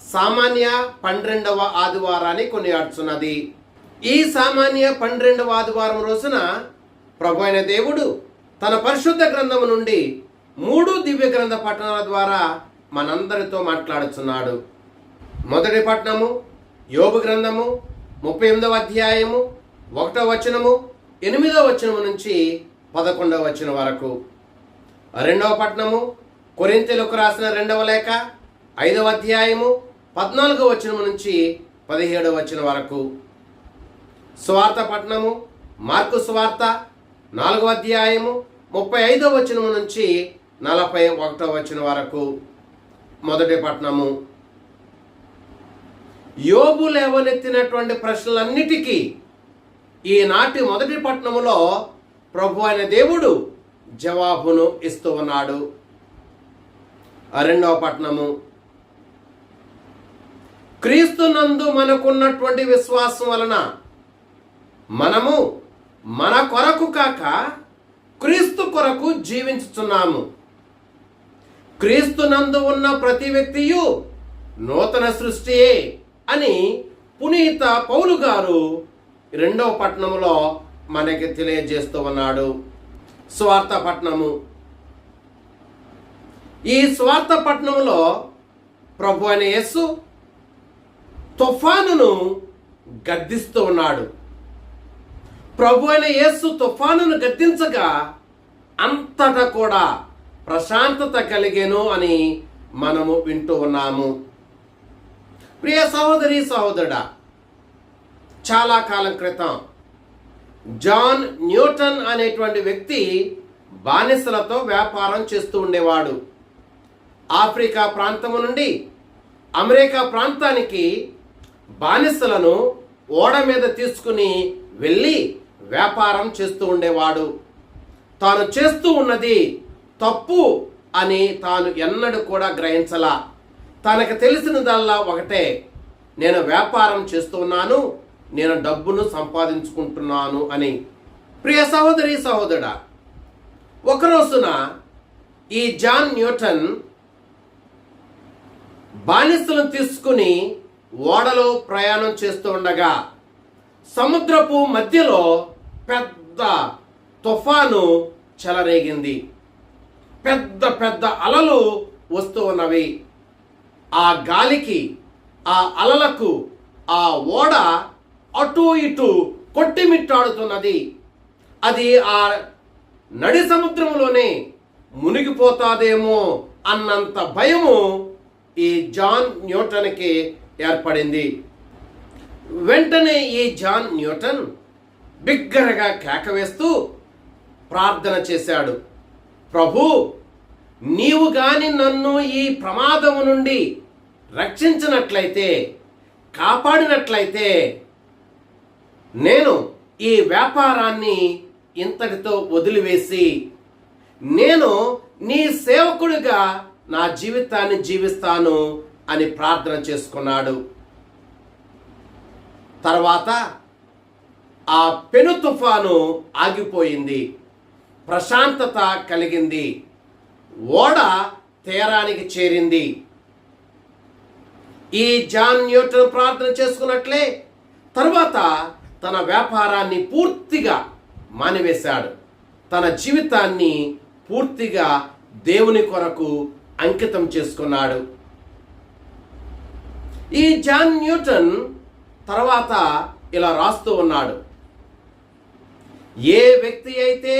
సామాన్య పన్నెండవ ఆదివారాన్ని కొనియాడుచున్నది. ఈ సామాన్య పన్నెండవ ఆదివారం రోజున ప్రభు అయిన దేవుడు తన పరిశుద్ధ గ్రంథము నుండి మూడు దివ్య గ్రంథ పట్టణాల ద్వారా మనందరితో మాట్లాడుచున్నాడు. మొదటి పట్టణము యోగ గ్రంథము ముప్పై ఎనిమిదవ అధ్యాయము ఒకటో వచనము ఎనిమిదవ వచనము నుంచి పదకొండవ వచనం వరకు. రెండవ పట్టణము కొరింతలకు రాసిన రెండవ లేఖ ఐదవ అధ్యాయము పద్నాలుగో వచనం నుంచి పదిహేడవ వచనం వరకు. స్వార్థ పట్టణము మార్కు స్వార్థ నాలుగవ అధ్యాయము ముప్పై ఐదవ వచనం నుంచి నలభై ఒకటో వచనం వరకు. మొదటి పట్టణము. యోబు లేవనెత్తినటువంటి ప్రశ్నలన్నిటికీ ఈనాటి మొదటి పట్టణములో ప్రభు అయిన దేవుడు జవాబును ఇస్తూ ఉన్నాడు. రెండవ పట్టణము. క్రీస్తునందు మనకున్నటువంటి విశ్వాసం వలన మనము మన కొరకు కాక క్రీస్తు కొరకు జీవించుచున్నాము. క్రీస్తునందు ఉన్న ప్రతి వ్యక్తియు నూతన సృష్టియే అని పునీత పౌలు గారు రెండవ పట్టణంలో మనకి తెలియజేస్తూ ఉన్నాడు. స్వార్థ పట్టణము. ఈ స్వార్థ పట్టణంలో ప్రభు అనే యస్సు తుఫానును గద్దిస్తూ ఉన్నాడు. ప్రభు అయిన యేసు తుఫానును గద్దించగా అంతటా కూడా ప్రశాంతత కలిగేను అని మనము వింటూ ఉన్నాము. ప్రియ సహోదరి సహోదరుడా చాలా కాలం క్రితం జాన్ న్యూటన్ అనేటువంటి వ్యక్తి బానిసలతో వ్యాపారం చేస్తూ ఉండేవాడు. ఆఫ్రికా ప్రాంతము నుండి అమెరికా ప్రాంతానికి బానిసలను ఓడ మీద తీసుకుని వెళ్ళి వ్యాపారం చేస్తూ ఉండేవాడు. తాను చేస్తూ ఉన్నది తప్పు అని తాను ఎన్నడూ కూడా గ్రహించలా. తనకు తెలిసినదల్లా ఒకటే నేను వ్యాపారం చేస్తున్నాను నేను డబ్బును సంపాదించుకుంటున్నాను అని. ప్రియ సహోదరి సహోదరుడా ఒకరోజున ఈ జాన్ న్యూటన్ బానిసలను తీసుకుని ఓడలో ప్రయాణం చేస్తూ ఉండగా సముద్రపు మధ్యలో పెద్ద తుఫాను చెలరేగింది. పెద్ద పెద్ద అలలు వస్తూ ఉన్నవి. ఆ గాలికి ఆ అలలకు ఆ ఓడ అటు ఇటు కొట్టిమిట్టాడుతున్నది. అది ఆ నడి సముద్రంలోనే మునిగిపోతాదేమో అన్నంత భయము ఈ జాన్ న్యూటన్కి ఏర్పడింది. వెంటనే ఈ జాన్ న్యూటన్ బిగ్గరగా కేకవేస్తూ ప్రార్థన చేశాడు. ప్రభు నీవు గాని నన్ను ఈ ప్రమాదము నుండి రక్షించినట్లయితే కాపాడినట్లయితే నేను ఈ వ్యాపారాన్ని ఇంతటితో వదిలివేసి నేను నీ సేవకుడిగా నా జీవితాన్ని జీవిస్తాను. అని ప్రార్థన చేసుకున్నాడు. తర్వాత ఆ పెను తుఫాను ఆగిపోయింది. ప్రశాంతత కలిగింది. ఓడ తీరానికి చేరింది. ఈ జాన్ న్యూటన్ ప్రార్థన చేసుకున్నట్లే తర్వాత తన వ్యాపారాన్ని పూర్తిగా మానివేశాడు. తన జీవితాన్ని పూర్తిగా దేవుని కొరకు అంకితం చేసుకున్నాడు. ఈ జాన్ న్యూటన్ తర్వాత ఇలా రాస్తూ ఉన్నాడు. ఏ వ్యక్తి అయితే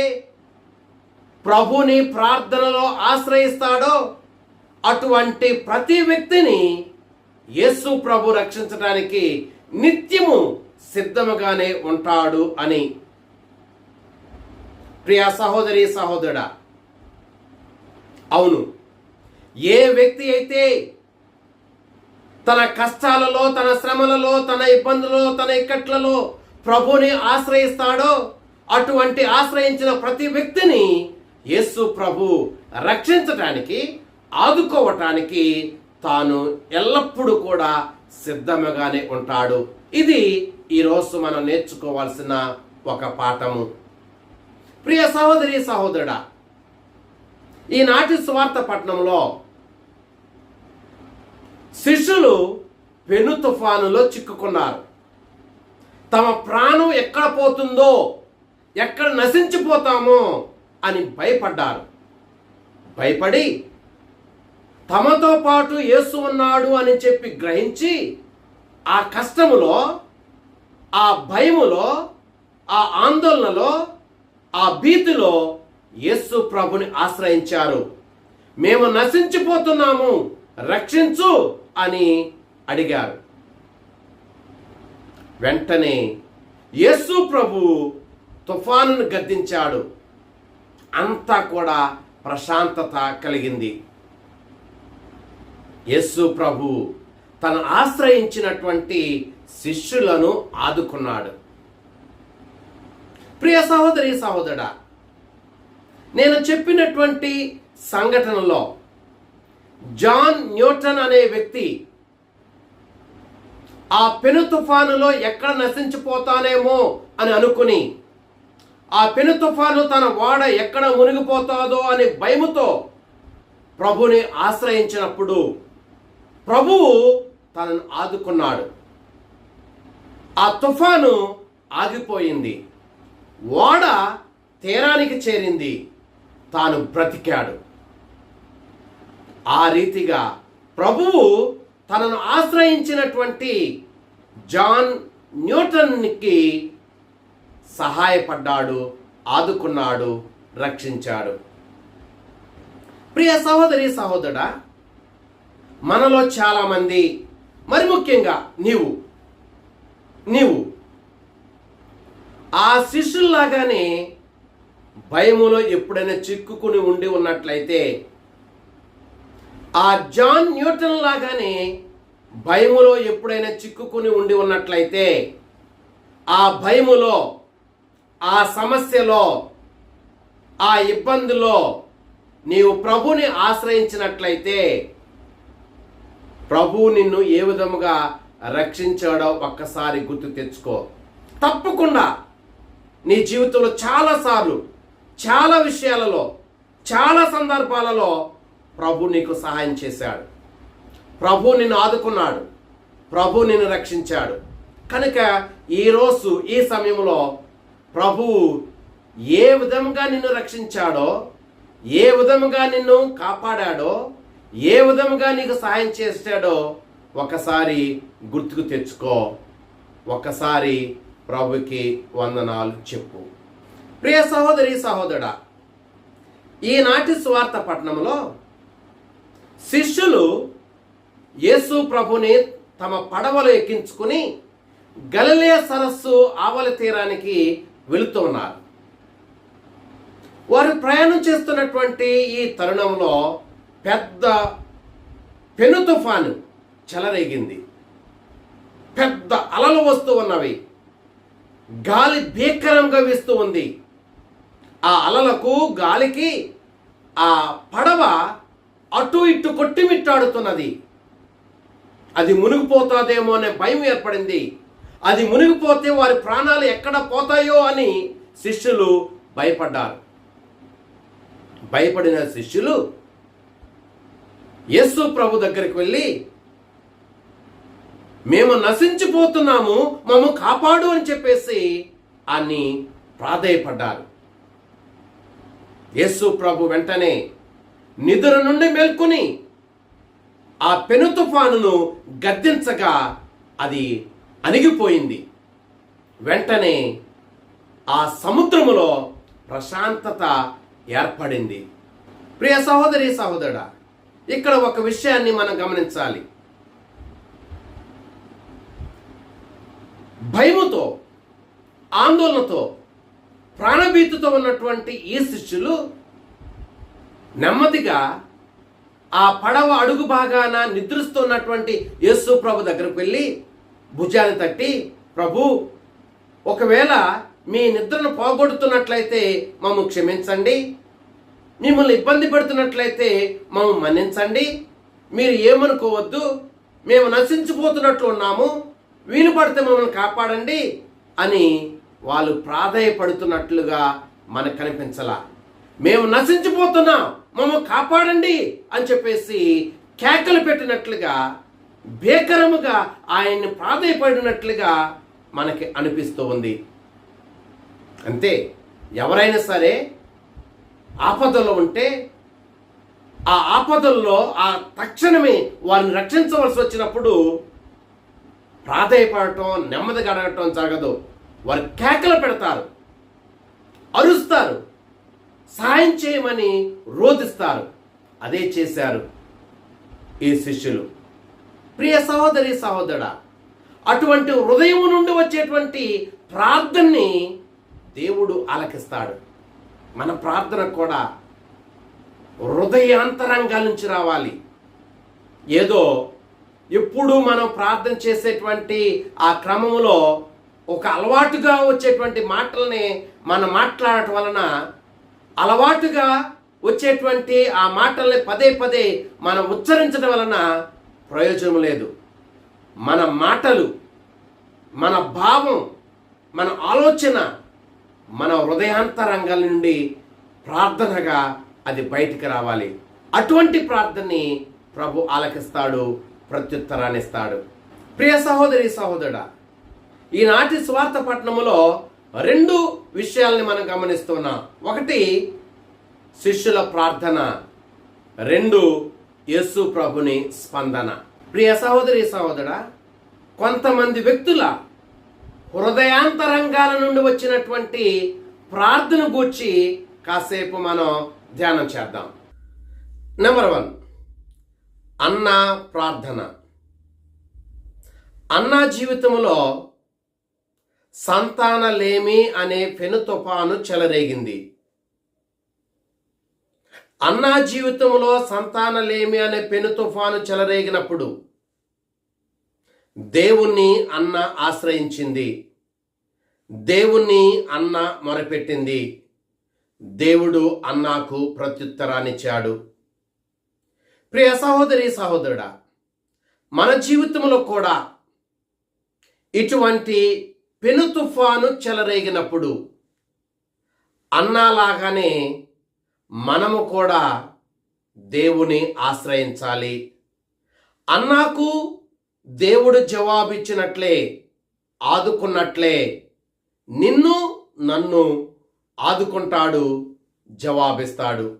ప్రభుని ప్రార్థనలో ఆశ్రయిస్తాడో అటువంటి ప్రతి వ్యక్తిని యేసు ప్రభు రక్షించడానికి నిత్యము సిద్ధముగానే ఉంటాడు అని. ప్రియ సహోదరి సహోదరుడా అవును. ఏ వ్యక్తి అయితే తన కష్టాలలో తన శ్రమలలో తన ఇబ్బందులలో తన ఇక్కట్లలో ప్రభుని ఆశ్రయిస్తాడో అటువంటి ఆశ్రయించిన ప్రతి వ్యక్తిని యేసు ప్రభు రక్షించటానికి ఆదుకోవటానికి తాను ఎల్లప్పుడూ కూడా సిద్ధముగానే ఉంటాడు. ఇది ఈరోజు మనం నేర్చుకోవాల్సిన ఒక పాఠము. ప్రియ సహోదరి సహోదరుడా ఈనాటి స్వార్థ పట్టణంలో శిష్యులు పెను తుఫానులో చిక్కుకున్నారు. తమ ప్రాణం ఎక్కడ పోతుందో ఎక్కడ నశించిపోతామో అని భయపడ్డారు. భయపడి తమతో పాటు యేసు ఉన్నాడు అని చెప్పి గ్రహించి ఆ కష్టములో ఆ భయములో ఆ ఆందోళనలో ఆ భీతిలో యేసు ప్రభుని ఆశ్రయించారు. మేము నశించిపోతున్నాము. రక్షించు. అని అడిగారు. వెంటనే యేసు ప్రభు తుఫానును గద్దించాడు. అంతా కూడా ప్రశాంతత కలిగింది. యేసు ప్రభు తను ఆశ్రయించినటువంటి శిష్యులను ఆదుకున్నాడు. ప్రియ సహోదరి సహోదరా నేను చెప్పినటువంటి సంఘటనలో జాన్ న్యూటన్ అనే వ్యక్తి ఆ పెను తుఫానులో ఎక్కడ నశించిపోతానేమో అని అనుకుని ఆ పెను తుఫాను తన వాడ ఎక్కడ మునిగిపోతాదో అనే భయముతో ప్రభుని ఆశ్రయించినప్పుడు ప్రభువు తనను ఆదుకున్నాడు. ఆ తుఫాను ఆగిపోయింది. ఓడ తీరానికి చేరింది. తాను బ్రతికాడు. ఆ రీతిగా ప్రభువు తనను ఆశ్రయించినటువంటి జాన్ న్యూటన్కి సహాయపడ్డాడు ఆదుకున్నాడు రక్షించాడు. ప్రియ సహోదరి సహోదరుడా మనలో చాలామంది మరి ముఖ్యంగా నీవు నీవు ఆ శిష్యుల్లాగానే భయములో ఎప్పుడైనా చిక్కుకుని ఉండి ఉన్నట్లయితే ఆ జాన్ న్యూటన్ లాగానే భయములో ఎప్పుడైనా చిక్కుకుని ఉండి ఉన్నట్లయితే ఆ భయములో ఆ సమస్యలో ఆ ఇబ్బందిలో నీవు ప్రభుని ఆశ్రయించినట్లయితే ప్రభు నిన్ను ఏ విధముగా రక్షించాడో ఒక్కసారి గుర్తు తెచ్చుకో. తప్పకుండా నీ జీవితంలో చాలాసార్లు చాలా విషయాలలో చాలా సందర్భాలలో ప్రభు నీకు సహాయం చేశాడు. ప్రభు నిన్ను ఆదుకున్నాడు. ప్రభు నిన్ను రక్షించాడు. కనుక ఈరోజు ఈ సమయంలో ప్రభువు ఏ విధంగా నిన్ను రక్షించాడో ఏ విధముగా నిన్ను కాపాడాడో ఏ విధముగా నీకు సహాయం చేశాడో ఒకసారి గుర్తుకు తెచ్చుకో. ఒకసారి ప్రభుకి వందనాలు చెప్పు. ప్రియ సహోదరి సహోదరుడా ఈనాటి స్వార్థ పట్టణంలో శిష్యులు యేసు ప్రభుని తమ పడవలు ఎక్కించుకుని గలలే సరస్సు ఆవలి తీరానికి వెళుతూ ఉన్నారు. వారు ప్రయాణం చేస్తున్నటువంటి ఈ తరుణంలో పెద్ద పెను తుఫాను చెలరేగింది. పెద్ద అలలు వస్తూ ఉన్నవి. గాలి భీకరంగా వీస్తూ ఉంది. ఆ అలలకు గాలికి ఆ పడవ అటు ఇటు కొట్టిమిట్టాడుతున్నది. అది మునిగిపోతుందేమో అనే భయం ఏర్పడింది. అది మునిగిపోతే వారి ప్రాణాలు ఎక్కడ పోతాయో అని శిష్యులు భయపడ్డారు. భయపడిన శిష్యులు యేసు ప్రభు దగ్గరికి వెళ్ళి మేము నశించిపోతున్నాము మమ్మ కాపాడు అని చెప్పేసి అని ప్రాధేయపడ్డారు. యేసు ప్రభు వెంటనే నిద్ర నుండి మేల్కొని ఆ పెను తుఫానును గద్దించగా అది అణిగిపోయింది. వెంటనే ఆ సముద్రములో ప్రశాంతత ఏర్పడింది. ప్రియ సహోదరి సహోదరుడా ఇక్కడ ఒక విషయాన్ని మనం గమనించాలి. భయముతో ఆందోళనతో ప్రాణభీతితో ఉన్నటువంటి ఈ శిష్యులు నెమ్మదిగా ఆ పడవ అడుగు భాగాన నిద్రిస్తున్నటువంటి యేసు ప్రభు దగ్గరకు వెళ్ళి భుజాన్ని తట్టి ప్రభు ఒకవేళ మీ నిద్రను పోగొడుతున్నట్లయితే మమ్ము క్షమించండి. మిమ్మల్ని ఇబ్బంది పెడుతున్నట్లయితే మమ్ము మన్నించండి. మీరు ఏమనుకోవద్దు. మేము నశించిపోతున్నట్లు ఉన్నాము. వీలు పడితే మమ్మల్ని కాపాడండి అని వాళ్ళు ప్రాధాయపడుతున్నట్లుగా మనకు కనిపించలా. మేము నశించిపోతున్నాం. మమ్మల్ని కాపాడండి అని చెప్పేసి కేకలు పెట్టినట్లుగా భీకరముగా ఆయన్ని ప్రాధాయపడినట్లుగా మనకి అనిపిస్తూ ఉంది. అంతే ఎవరైనా సరే ఆపదలో ఉంటే ఆ ఆపదల్లో ఆ తక్షణమే వారిని రక్షించవలసి వచ్చినప్పుడు ప్రాధాయపడటం నెమ్మదిగా అడగటం జరగదు. వారు కేకలు పెడతారు అరుస్తారు. సాయం చేయమని రోధిస్తారు. అదే చేశారు ఈ శిష్యులు. ప్రియ సహోదరి సహోదర అటువంటి హృదయం నుండి వచ్చేటువంటి ప్రార్థనని దేవుడు ఆలకిస్తాడు. మన ప్రార్థన కూడా హృదయాంతరంగా నుంచి రావాలి. ఏదో ఎప్పుడు మనం ప్రార్థన చేసేటువంటి ఆ క్రమంలో ఒక అలవాటుగా వచ్చేటువంటి మాటల్ని మనం మాట్లాడటం వలన అలవాటుగా వచ్చేటువంటి ఆ మాటల్ని పదే పదే మనం ఉచ్చరించడం వలన ప్రయోజనం లేదు. మన మాటలు మన భావం మన ఆలోచన మన హృదయాంతరంగాల నుండి ప్రార్థనగా అది బయటికి రావాలి. అటువంటి ప్రార్థనని ప్రభు ఆలకిస్తాడు ప్రత్యుత్తరాన్నిస్తాడు. ప్రియ సహోదరి సహోదరుడా ఈనాటి స్వార్థ పట్టణములో రెండు విషయాల్ని మనం గమనిస్తున్నాం. ఒకటి శిష్యుల ప్రార్థన. రెండు యేసు ప్రభుని స్పందన. ప్రియ సహోదరి సహోదరా కొంతమంది వ్యక్తుల హృదయాంతరంగాల నుండి వచ్చినటువంటి ప్రార్థన గూర్చి కాసేపు మనం ధ్యానం చేద్దాం. నెంబర్ వన్ అన్న ప్రార్థన. అన్నా జీవితంలో సంతానలేమి అనే పెను తుఫాను చెలరేగింది. అన్నా జీవితంలో సంతానలేమి అనే పెను తుఫాను చెలరేగినప్పుడు దేవుణ్ణి అన్న ఆశ్రయించింది. దేవుణ్ణి అన్న మొరపెట్టింది. దేవుడు అన్నాకు ప్రత్యుత్తరాన్నిచ్చాడు. ప్రియ సహోదరి సహోదరుడా మన జీవితంలో కూడా ఇటువంటి పెను తుఫాను చెలరేగినప్పుడు అన్నాలాగానే మనము కూడా దేవుని ఆశ్రయించాలి. అన్నాకు దేవుడు జవాబిచ్చినట్లే ఆదుకున్నట్లే నిన్ను నన్ను ఆదుకుంటాడు జవాబిస్తాడు.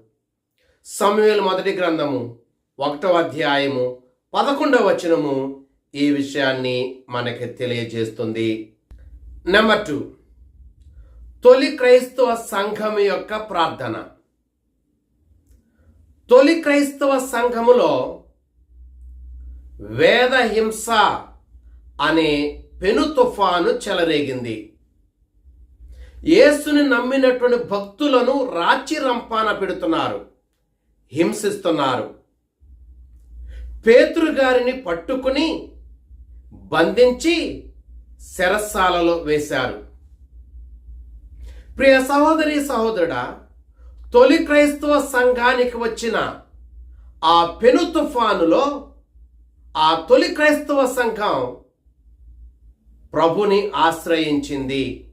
సమయలు మొదటి గ్రంథము ఒకటవ అధ్యాయము పదకొండవ వచనము ఈ విషయాన్ని మనకి తెలియజేస్తుంది. నెంబర్ టూ తొలి క్రైస్తవ సంఘం యొక్క ప్రార్థన. తొలి క్రైస్తవ సంఘములో వేద హింస అనే పెను తుఫాను చెలరేగింది. యేసుని నమ్మినటువంటి భక్తులను రాచి రంపాన పెడుతున్నారు. హింసిస్తున్నారు. పేతురు గారిని పట్టుకుని బంధించి శరస్సాలలో వేశారు. ప్రియ సహోదరి సహోదరుడా తొలి క్రైస్తవ సంఘానికి వచ్చిన ఆ పెను తుఫానులో ఆ తొలి క్రైస్తవ సంఘం ప్రభుని ఆశ్రయించింది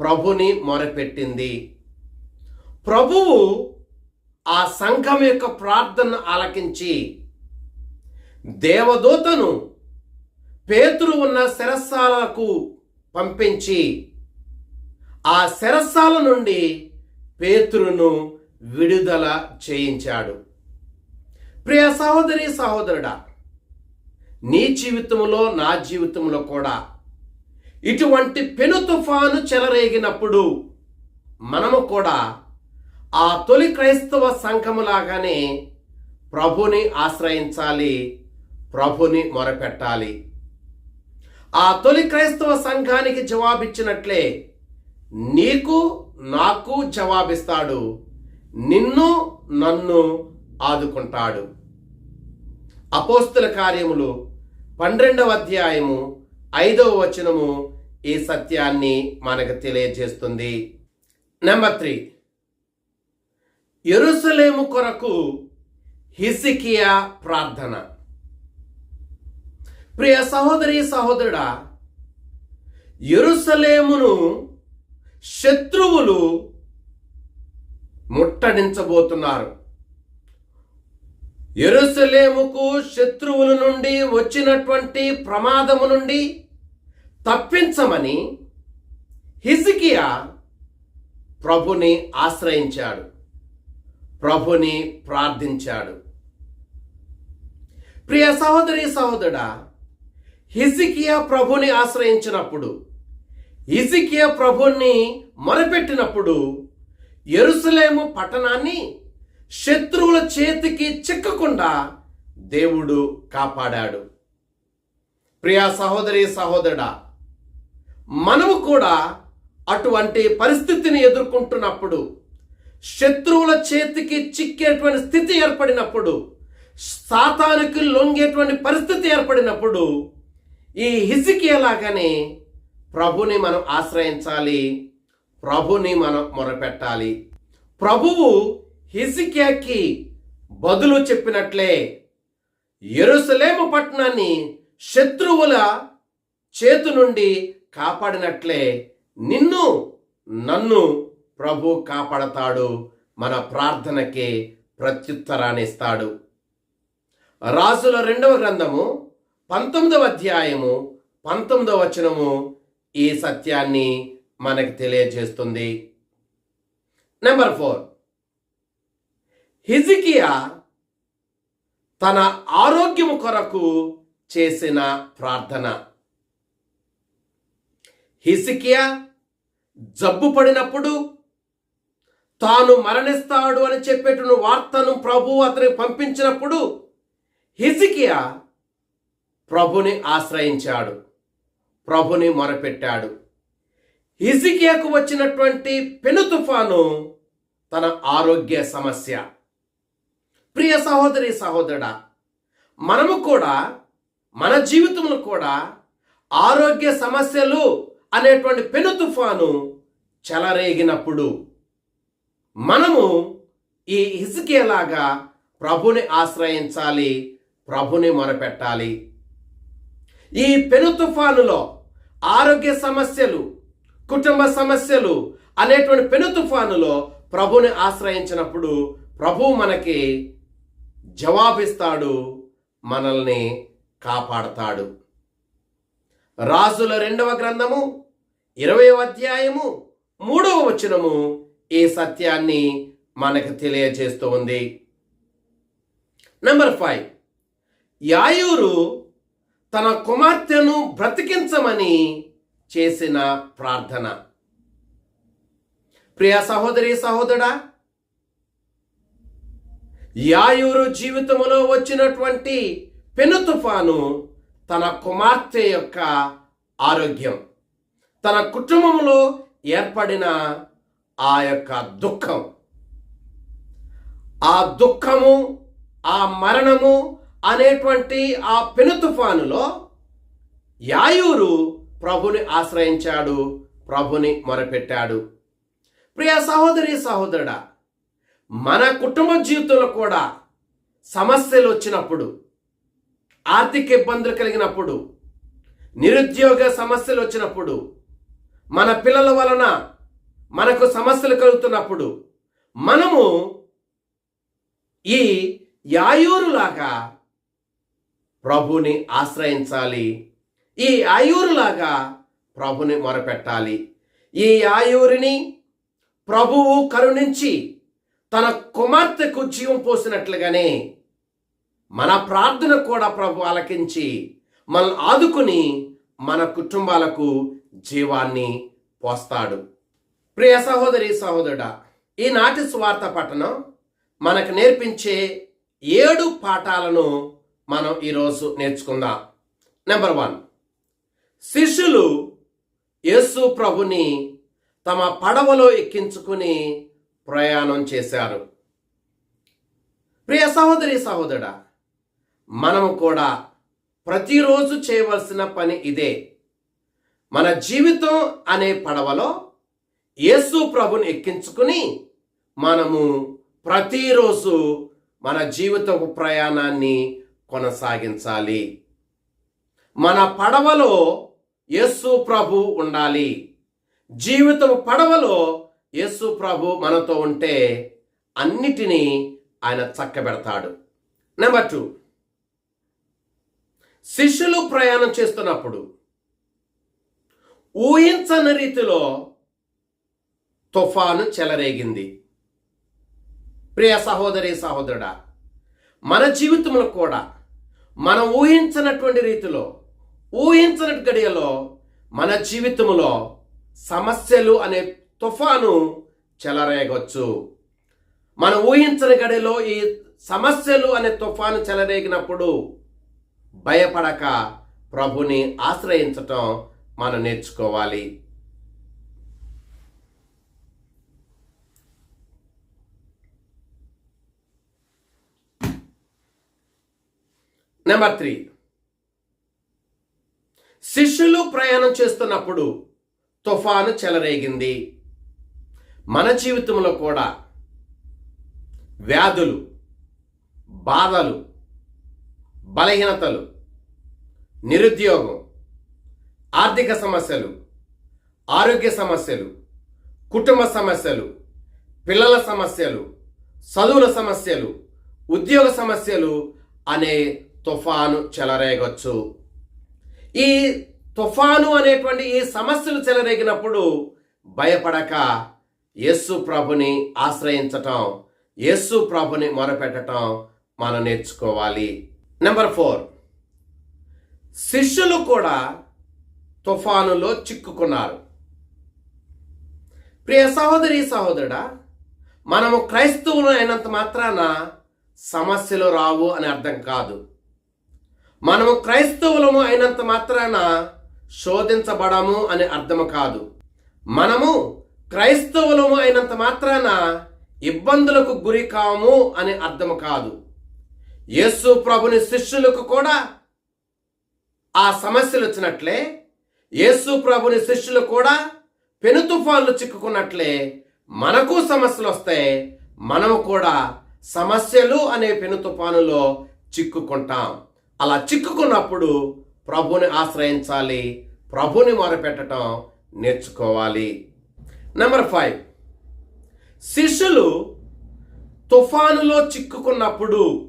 ప్రభుని మొరపెట్టింది. ప్రభువు ఆ సంఘం యొక్క ప్రార్థన ఆలకించి దేవదూతను పేతురు ఉన్న శరస్సాలకు పంపించి ఆ శరస్సాల నుండి పేతురును విడుదల చేయించాడు. ప్రియ సహోదరి సహోదరుడా నీ జీవితంలో నా జీవితంలో కూడా ఇటువంటి పెను తుఫాను చెలరేగినప్పుడు మనము కూడా ఆ తొలి క్రైస్తవ సంఘములాగానే ప్రభుని ఆశ్రయించాలి ప్రభుని మొరపెట్టాలి. ఆ తొలి క్రైస్తవ సంఘానికి జవాబిచ్చినట్లే నీకు నాకు జవాబిస్తాడు. నిన్ను నన్ను ఆదుకుంటాడు. అపోస్తుల కార్యములు పన్నెండవ అధ్యాయము ఐదవ వచనము ఈ సత్యాన్ని మనకు తెలియజేస్తుంది. నెంబర్ త్రీ ఎరుసలేము కొరకు హిసికియా ప్రార్థన. ప్రియ సహోదరి సహోదరుడా ఎరుసలేమును శత్రువులు ముట్టడించబోతున్నారు. ఎరుసలేముకు శత్రువుల నుండి వచ్చినటువంటి ప్రమాదము నుండి తప్పించమని హిజికియా ప్రభుని ఆశ్రయించాడు ప్రభుని ప్రార్థించాడు. ప్రియ సహోదరి సహోదరుడా హిజికియా ప్రభుని ఆశ్రయించినప్పుడు హిజికియా ప్రభుని మొరపెట్టినప్పుడు ఎరుసలేము పట్టణాన్ని శత్రువుల చేతికి చిక్కకుండా దేవుడు కాపాడాడు. ప్రియా సహోదరి సహోదరుడా మనము కూడా అటువంటి పరిస్థితిని ఎదుర్కొంటున్నప్పుడు శత్రువుల చేతికి చిక్కేటువంటి స్థితి ఏర్పడినప్పుడు సాతానికి లొంగేటువంటి పరిస్థితి ఏర్పడినప్పుడు ఈ హిజికియలాగానే ప్రభుని మనం ఆశ్రయించాలి ప్రభుని మనం మొరపెట్టాలి. ప్రభువు హిజికియాకి బదులు చెప్పినట్లే ఎరుసలేము పట్టణాన్ని శత్రువుల చేతు నుండి కాపాడినట్లే నిన్ను నన్ను ప్రభు కాపాడతాడు మన ప్రార్థనకి ప్రత్యుత్తరాన్ని ఇస్తాడు. రాజుల రెండవ గ్రంథము పంతొమ్మిదవ అధ్యాయము పంతొమ్మిదవ వచనము ఈ సత్యాన్ని మనకి తెలియజేస్తుంది. నెంబర్ ఫోర్ హిజికియా తన ఆరోగ్యము కొరకు చేసిన ప్రార్థన. హిజికియా జబ్బు పడినప్పుడు తాను మరణిస్తాడు అని చెప్పేటువంటి వార్తను ప్రభు అతనికి పంపించినప్పుడు హిజికియా ప్రభుని ఆశ్రయించాడు. ప్రభుని మొరపెట్టాడు. హిజికియాకు వచ్చినటువంటి పెను తుఫాను తన ఆరోగ్య సమస్య. ప్రియ సహోదరి సహోదరుడా మనము కూడా మన జీవితంలో కూడా ఆరోగ్య సమస్యలు అనేటువంటి పెను తుఫాను చెలరేగినప్పుడు మనము ఈ ఇసుకేలాగా ప్రభుని ఆశ్రయించాలి ప్రభుని మొరపెట్టాలి. ఈ పెను తుఫానులో ఆరోగ్య సమస్యలు కుటుంబ సమస్యలు అనేటువంటి పెను తుఫానులో ప్రభుని ఆశ్రయించినప్పుడు ప్రభు మనకి జవాబిస్తాడు మనల్ని కాపాడతాడు. రాజుల రెండవ గ్రంథము ఇరవై అధ్యాయము మూడవ వచనము ఈ సత్యాన్ని మనకు తెలియజేస్తూ ఉంది. నెంబర్ ఫైవ్ యాయూరు తన కుమార్తెను బ్రతికించమని చేసిన ప్రార్థన. ప్రియ సహోదరి సహోదరా యాయూరు జీవితంలో వచ్చినటువంటి పెను తుఫాను తన కుమార్తె యొక్క ఆరోగ్యం తన కుటుంబంలో ఏర్పడిన ఆ యొక్క దుఃఖం. ఆ దుఃఖము ఆ మరణము అనేటువంటి ఆ పెను తుఫానులో యాయూరు ప్రభుని ఆశ్రయించాడు ప్రభుని మొరపెట్టాడు. ప్రియ సహోదరి సహోదరుడా మన కుటుంబ జీవితంలో కూడా సమస్యలు వచ్చినప్పుడు ఆర్థిక ఇబ్బందులు కలిగినప్పుడు నిరుద్యోగ సమస్యలు వచ్చినప్పుడు మన పిల్లల వలన మనకు సమస్యలు కలుగుతున్నప్పుడు మనము ఈ యాయూరులాగా ప్రభుని ఆశ్రయించాలి. ఈ ఆయూరులాగా ప్రభుని మొరపెట్టాలి. ఈ ఆయూరిని ప్రభువు కరుణించి తన కుమార్తెకు జీవం పోసినట్లుగానే మన ప్రార్థన కూడా ప్రభు ఆలకించి మనల్ని ఆదుకుని మన కుటుంబాలకు జీవాన్ని పోస్తాడు. ప్రియ సహోదరి సహోదరుడా ఈనాటి స్వార్థ పట్టణం మనకు నేర్పించే ఏడు పాఠాలను మనం ఈరోజు నేర్చుకుందాం. నెంబర్ వన్ శిష్యులు యేసు ప్రభుని తమ పడవలో ఎక్కించుకుని ప్రయాణం చేశారు. ప్రియ సహోదరి సహోదరుడా మనము కూడా ప్రతిరోజు చేయవలసిన పని ఇదే. మన జీవితం అనే పడవలో యేసు ప్రభుని ఎక్కించుకుని మనము ప్రతిరోజు మన జీవితపు ప్రయాణాన్ని కొనసాగించాలి. మన పడవలో యేసు ప్రభు ఉండాలి. జీవితం పడవలో యేసు ప్రభు మనతో ఉంటే అన్నిటినీ ఆయన చక్కబెడతాడు. Number two. శిష్యులు ప్రయాణం చేస్తున్నప్పుడు ఊహించని రీతిలో తుఫాను చెలరేగింది. ప్రియ సహోదరి సహోదరుడా మన జీవితంలో కూడా మనం ఊహించినటువంటి రీతిలో ఊహించని గడియలో మన జీవితంలో సమస్యలు అనే తుఫాను చెలరేగొచ్చు. మనం ఊహించని గడిలో ఈ సమస్యలు అనే తుఫాను చెలరేగినప్పుడు భయపడక ప్రభుని ఆశ్రయించటం మనం నేర్చుకోవాలి. నెంబర్ త్రీ శిష్యులు ప్రయాణం చేస్తున్నప్పుడు తుఫాను చెలరేగింది. మన జీవితంలో కూడా వ్యాధులు బాధలు బలహీనతలు నిరుద్యోగం ఆర్థిక సమస్యలు ఆరోగ్య సమస్యలు కుటుంబ సమస్యలు పిల్లల సమస్యలు చదువుల సమస్యలు ఉద్యోగ సమస్యలు అనే తుఫాను చెలరేగొచ్చు. ఈ తుఫాను అనేటువంటి ఈ సమస్యలు చెలరేగినప్పుడు భయపడక యస్సు ప్రభుని ఆశ్రయించటం యస్సు ప్రభుని మొరపెట్టడం మనం నేర్చుకోవాలి. Number four. శిష్యులు కూడా తుఫానులో చిక్కుకున్నారు. ప్రియ సహోదరి సహోదరుడా మనము క్రైస్తవులు అయినంత మాత్రాన సమస్యలు రావు అని అర్థం కాదు. మనము క్రైస్తవులము అయినంత మాత్రాన శోధించబడము అని అర్థము కాదు. మనము క్రైస్తవులము అయినంత మాత్రాన ఇబ్బందులకు గురి కాము అని అర్థము కాదు. యేసు ప్రభుని శిష్యులకు కూడా ఆ సమస్యలు వచ్చినట్లే యేసు ప్రభుని శిష్యులు కూడా పెను తుఫాన్లు చిక్కుకున్నట్లే మనకు సమస్యలు వస్తాయి మనము కూడా సమస్యలు అనే పెను తుఫానులో చిక్కుకుంటాం. అలా చిక్కుకున్నప్పుడు ప్రభుని ఆశ్రయించాలి ప్రభుని మొరపెట్టడం నేర్చుకోవాలి. నెంబర్ ఫైవ్ శిష్యులు తుఫానులో చిక్కుకున్నప్పుడు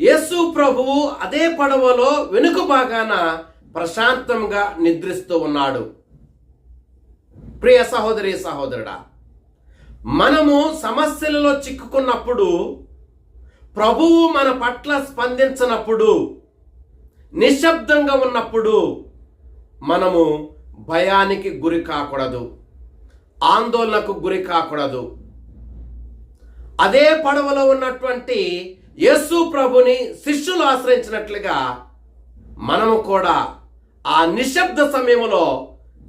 యేసు ప్రభువు అదే పడవలో వెనుక భాగాన ప్రశాంతంగా నిద్రిస్తూ ఉన్నాడు. ప్రియ సహోదరి సహోదరుడా మనము సమస్యలలో చిక్కుకున్నప్పుడు ప్రభువు మన పట్ల స్పందించినప్పుడు నిశ్శబ్దంగా ఉన్నప్పుడు మనము భయానికి గురి కాకూడదు ఆందోళనకు గురి కాకూడదు. అదే పడవలో ఉన్నటువంటి యేసు ప్రభుని శిష్యులు ఆశ్రయించినట్లుగా మనము కూడా ఆ నిశ్శబ్ద సమయంలో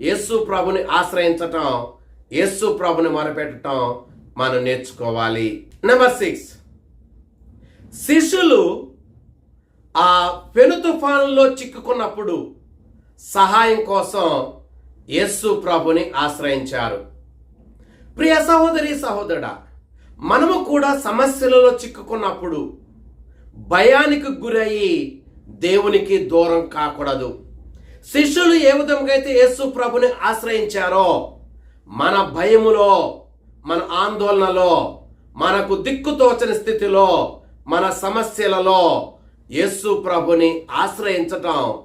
యేసు ప్రభుని ఆశ్రయించటం యేసు ప్రభుని మొరపెట్టడం మనం నేర్చుకోవాలి. నెంబర్ సిక్స్ శిష్యులు ఆ పెను తుఫానులో చిక్కుకున్నప్పుడు సహాయం కోసం యస్సు ప్రభుని ఆశ్రయించారు. ప్రియ సహోదరి సహోదరుడా మనము కూడా సమస్యలలో చిక్కుకున్నప్పుడు భయానికి గురయ్యి దేవునికి దూరం కాకూడదు. శిష్యులు ఏ విధంగా అయితే యేసు ప్రభుని ఆశ్రయించారో మన భయములో మన ఆందోళనలో మనకు దిక్కుతోచని స్థితిలో మన సమస్యలలో యేసు ప్రభుని ఆశ్రయించటం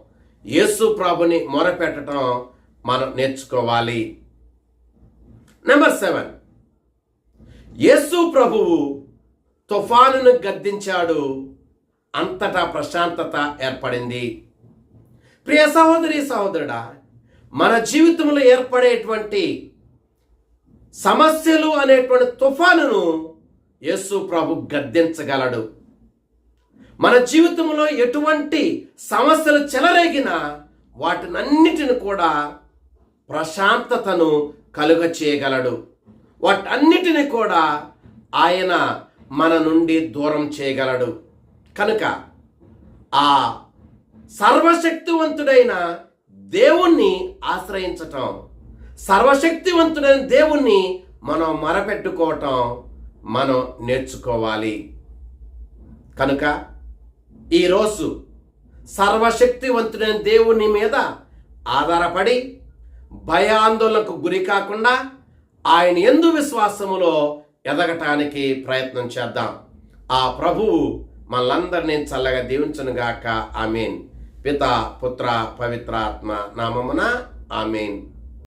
యేసు ప్రభుని మొరపెట్టడం మనం నేర్చుకోవాలి. నెంబర్ సెవెన్ యేసు ప్రభువు తుఫానును గద్దించాడు. అంతటా ప్రశాంతత ఏర్పడింది. ప్రియ సహోదరి సహోదరుడా మన జీవితంలో ఏర్పడేటువంటి సమస్యలు అనేటువంటి తుఫానును యేసు ప్రభు గద్దించగలడు. మన జీవితంలో ఎటువంటి సమస్యలు చెలరేగినా వాటినన్నిటిని కూడా ప్రశాంతతను కలుగ చేయగలడు. వాటన్నిటిని కూడా ఆయన మన నుండి దూరం చేయగలడు. కనుక ఆ సర్వశక్తివంతుడైన దేవుణ్ణి ఆశ్రయించటం సర్వశక్తివంతుడైన దేవుణ్ణి మనం మరపెట్టుకోవటం మనం నేర్చుకోవాలి. కనుక ఈరోజు సర్వశక్తివంతుడైన దేవుని మీద ఆధారపడి భయాందోళనకు గురి కాకుండా ఆయన ఎందు విశ్వాసములో ఎదగటానికి ప్రయత్నం చేద్దాం. ఆ ప్రభువు మనందరినీ చల్లగా దీవించనుగాక. ఆమెన్. పిత పుత్ర పవిత్రాత్మ నామమున ఆమెన్.